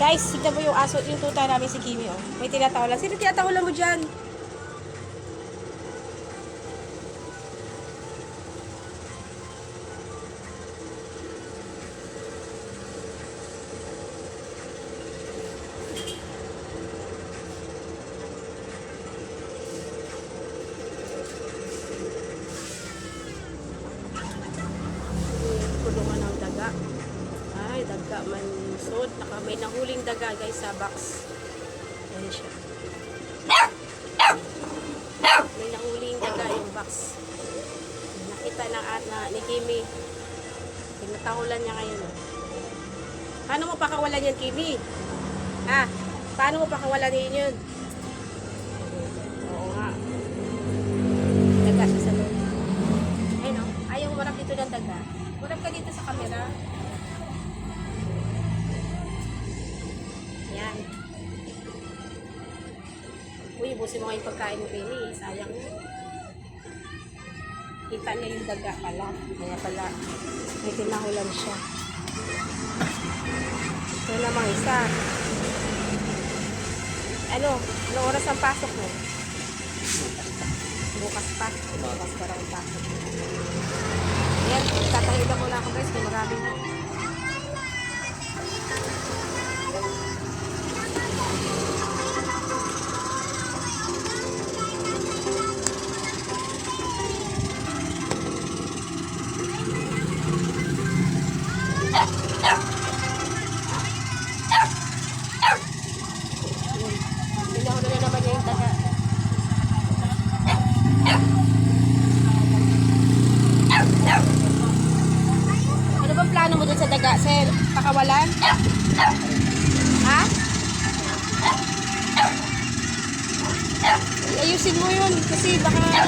Guys, tignan mo yung aso, yung tuta namin si Kimi, oh. May tinatawalan. Sino tinatawalan mo dyan? kulungan ng daga. Daga man sud. Naka may nahuling daga guys sa box. Ayan siya. May nahuling daga yung box. Nakita ng at na ni Kimi. Tinatahulan niya ngayon. Paano mo pakawalan yan, Kimi? Ha? Paano mo pakawalan yun? Oo Uy, busin mo yung pagkain mo, Penny. Sayang yun. Kita niya yung daga pala. Kaya pala, may tinahulan siya. Ito namang isa. Ano? Anong oras ang pasok mo? Bukas pa. Bukas pa raw ang pasok. Ayan, tatahila muna ako guys. Na. Pinahula na naman niya Ano bang plano mo dun sa daga, sir? Pakawalan? Ha? Ayusin mo yun kasi baka